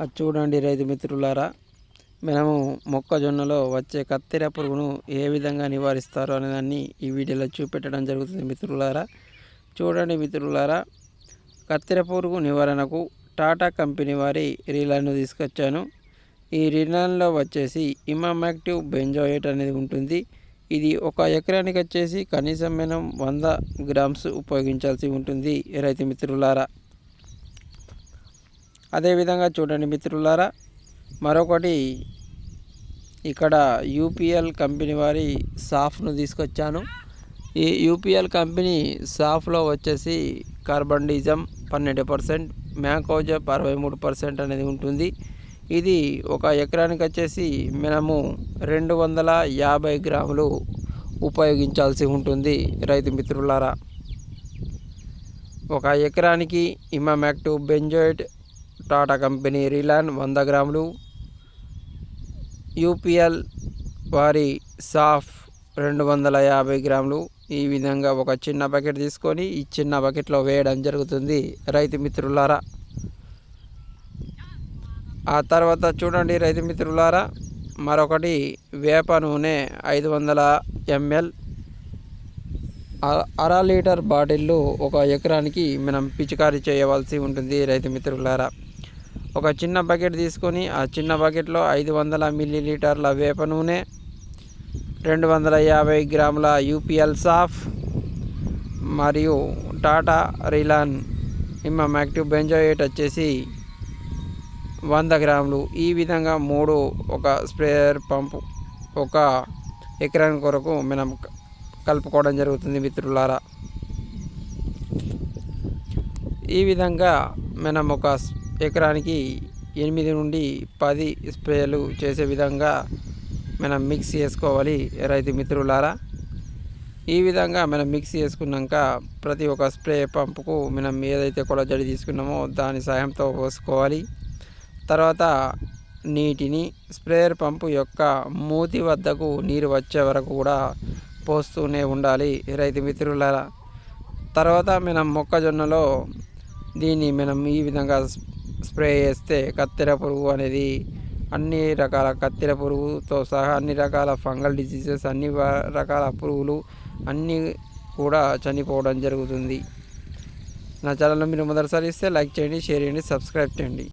అది చూడండి రైతు మిత్రులారా. మనము మొక్కజొన్నలో వచ్చే కత్తెర పురుగును ఏ విధంగా నివారిస్తారు అనేదాన్ని ఈ వీడియోలో చూపెట్టడం జరుగుతుంది మిత్రులారా. చూడండి మిత్రులారా కత్తెర పురుగు నివారణకు టాటా కంపెనీ వారి రీలాను తీసుకొచ్చాను. ఈ రీలాన్లో వచ్చేసి ఇమామాక్టివ్ బెంజోయేట్ అనేది ఉంటుంది. ఇది ఒక ఎకరానికి వచ్చేసి కనీసం మనం వంద గ్రామ్స్ ఉపయోగించాల్సి ఉంటుంది రైతు మిత్రులారా. అదేవిధంగా చూడండి మిత్రులారా మరొకటి ఇక్కడ యూపీఎల్ కంపెనీ వారి సాఫ్ను తీసుకొచ్చాను. ఈ యూపీఎల్ కంపెనీ సాఫ్లో వచ్చేసి కార్బన్ డీజం పన్నెండు పర్సెంట్ మ్యాంకోజప్ అరవై మూడు పర్సెంట్ అనేది ఉంటుంది. ఇది ఒక ఎకరానికి వచ్చేసి మనము రెండు వందల యాభై గ్రాములు ఉపయోగించాల్సి ఉంటుంది రైతు మిత్రులారా. ఒక ఎకరానికి ఇమామాక్టివ్ బెంజోయిట్ టాటా కంపెనీ రిలాన్ వంద గ్రాములు. యూపీఎల్ వారి సాఫ్ రెండు వందల యాభై గ్రాములు. ఈ విధంగా ఒక చిన్న బకెట్ తీసుకొని ఈ చిన్న బకెట్లో వేయడం జరుగుతుంది. రైతు మిత్రులారా ఆ తర్వాత చూడండి రైతు మిత్రులారా మరొకటి వేప నూనె ఐదు వందల ఎంఎల్. అర లీటర్ బాటిల్లు ఒక ఎకరానికి మనం పిచికారీ చేయవలసి ఉంటుంది రైతు మిత్రులారా. ఒక చిన్న బకెట్ తీసుకొని ఆ చిన్న బకెట్లో ఐదు వందల మిల్లీ లీటర్ల వేప నూనె రెండు వందల యాభై గ్రాముల యూపీఎల్ సాఫ్ మరియు టాటా రిలాన్ ఇమ్మమ్ యాక్టివ్ బెంజోయేట్ వచ్చేసి వంద గ్రాములు. ఈ విధంగా మూడు ఒక స్ప్రేయర్ పంపు ఒక ఎకరాని కొరకు మనం కలుపుకోవడం జరుగుతుంది మిత్రులారా. ఈ విధంగా మనం ఒక ఎకరానికి ఎనిమిది నుండి పది స్ప్రేలు చేసే విధంగా మనం మిక్స్ చేసుకోవాలి రైతు మిత్రులారా. ఈ విధంగా మనం మిక్స్ చేసుకున్నాక ప్రతి ఒక్క స్ప్రే పంపుకు మనం ఏదైతే కొలజడి తీసుకున్నామో దాని సాయంతో పోసుకోవాలి. తర్వాత నీటిని స్ప్రేయర్ పంపు యొక్క మూతి వద్దకు నీరు వచ్చే వరకు కూడా పోస్తూనే ఉండాలి రైతు మిత్రులారా. తర్వాత మనం మొక్కజొన్నలో దీన్ని మనం ఈ విధంగా స్ప్రే చేస్తే కత్తెర పురుగు అనేది అన్ని రకాల కత్తెర పురుగుతో సహా అన్ని రకాల ఫంగల్ డిసీజెస్ అన్ని రకాల పురుగులు అన్నీ కూడా చనిపోవడం జరుగుతుంది. నా ఛానల్లో మీరు మొదటిసారి ఇస్తే లైక్ చేయండి షేర్ చేయండి సబ్స్క్రైబ్ చేయండి.